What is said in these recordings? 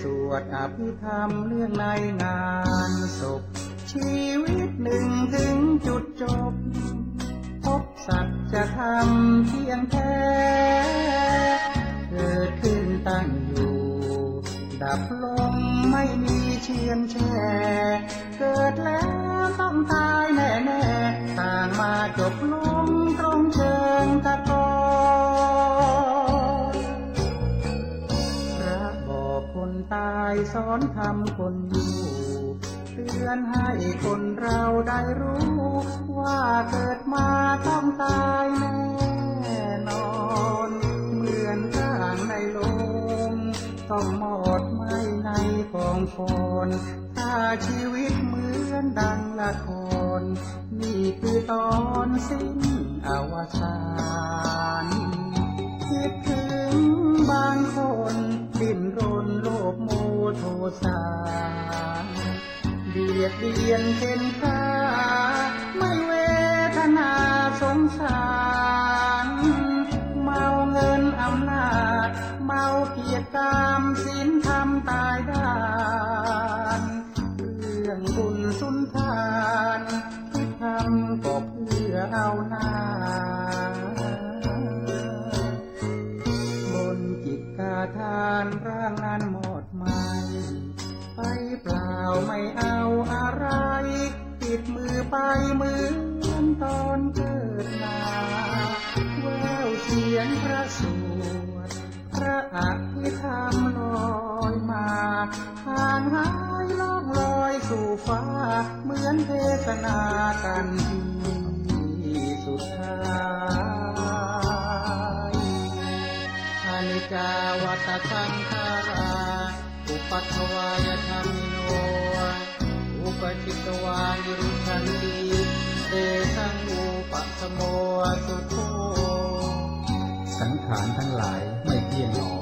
สวดอภิธรรมเรื่องในงานศพ ชีวิตหนึ่งถึงจุดจบ พบสัจธรรมเพียงแท้ สอนทำคนอยู่เตือนให้คนเราได้รู้ ว่าเกิดมาต้องตายแน่นอน เหมือนร่างในลงต้องหมดไม่ในกองฟอนถ้าชีวิตเหมือนดังละคร นี่คือตอนสิ้นอวสานคิดถึงบางคน ดิ้นรนโลภโม โทสาเบียดเบียนเข็นฆ่าไม่เวทนาสงสาร เมาเงินอำนาจ เมาเกียรติกามสินธรรมตายด้านเรื่องบุญสุนทานที่ทำก็เพื่อเอาหน้าบนจิตกาทานร่างนั้นหมดไหม ไปเปล่าไม่เอาอะไร ติดมือไปเหมือนตอนเกิดมาแววเสียงพระสวดพระอภิธรรมลอยมาห่างหายล่องลอยสู่ฟ้า เหมือนเทศนากันที่สุดท้ายอานิจจาวัตสังขา ปัฏฐวายธรรมิโนอุปจิตตวานิรุชันติเตสังอุปัสโมสุโธสังขารทั้งหลายไม่เที่ยงหนอ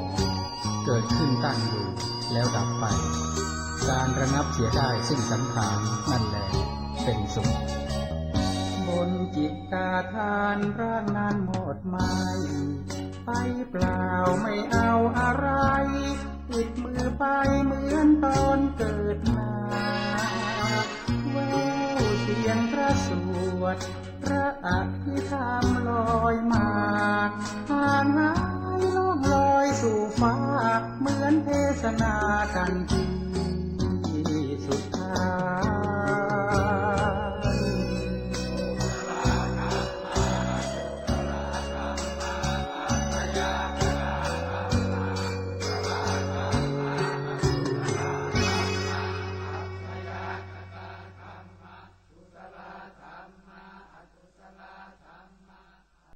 เกิดขึ้นตั้งอยู่แล้วดับไป การระงับเสียได้ซึ่งสังขารนั่นแหละเป็นสุขบนจิตตาทานร่างนั้นหมดไหมไปเปล่าไม่เอาอะไร ไปเหมือนตอนเกิดมาแววเสียงพระสวด พระอภิธรรมลอยมาผ่านหายล่ลอยสู่ฟ้า เหมือนเทศนากันที